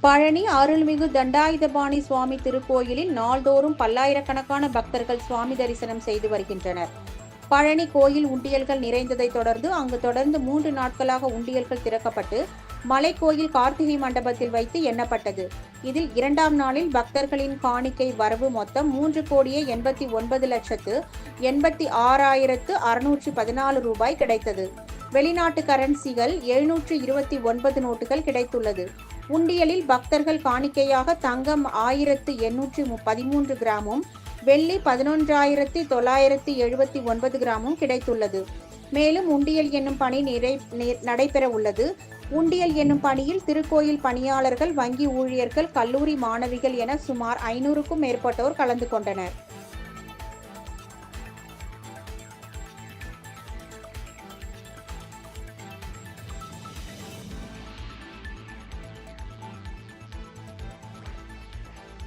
பழனி அருள்மிகு தண்டாயுதபாணி சுவாமி திருக்கோயிலில் நாள்தோறும் பல்லாயிரக்கணக்கான பக்தர்கள் சுவாமி தரிசனம் செய்து வருகின்றனர். பழனி கோயில் உண்டியல்கள் நிறைந்ததைத் தொடர்ந்து அங்கு தொடர்ந்து மூன்று நாட்களாக உண்டியல்கள் திறக்கப்பட்டு மலைக்கோயில் கார்த்திகை மண்டபத்தில் வைத்து எண்ணப்பட்டது. இதில் இரண்டாம் நாளில் பக்தர்களின் காணிக்கை வரவு மொத்தம் மூன்று கோடியே எண்பத்தி ஒன்பது லட்சத்து எண்பத்தி ஆறாயிரத்து அறுநூற்றி பதினாலு ரூபாய் கிடைத்தது. வெளிநாட்டு கரன்சிகள் எழுநூற்று இருபத்தி ஒன்பது நோட்டுகள் கிடைத்துள்ளது. உண்டியலில் பக்தர்கள் காணிக்கையாக தங்கம் ஆயிரத்து எண்ணூற்றி மு- பதிமூன்று கிராமும் வெள்ளி பதினொன்றாயிரத்தி தொள்ளாயிரத்தி எழுபத்தி ஒன்பது கிராமும் கிடைத்துள்ளது. மேலும் உண்டியல் என்னும் பணி நிறை நடைபெற உள்ளது. உண்டியல் என்னும் பணியில் திருக்கோயில் பணியாளர்கள் வங்கி ஊழியர்கள் கல்லூரி மாணவிகள் என சுமார் ஐநூறுக்கும் மேற்பட்டோர் கலந்து கொண்டனர்.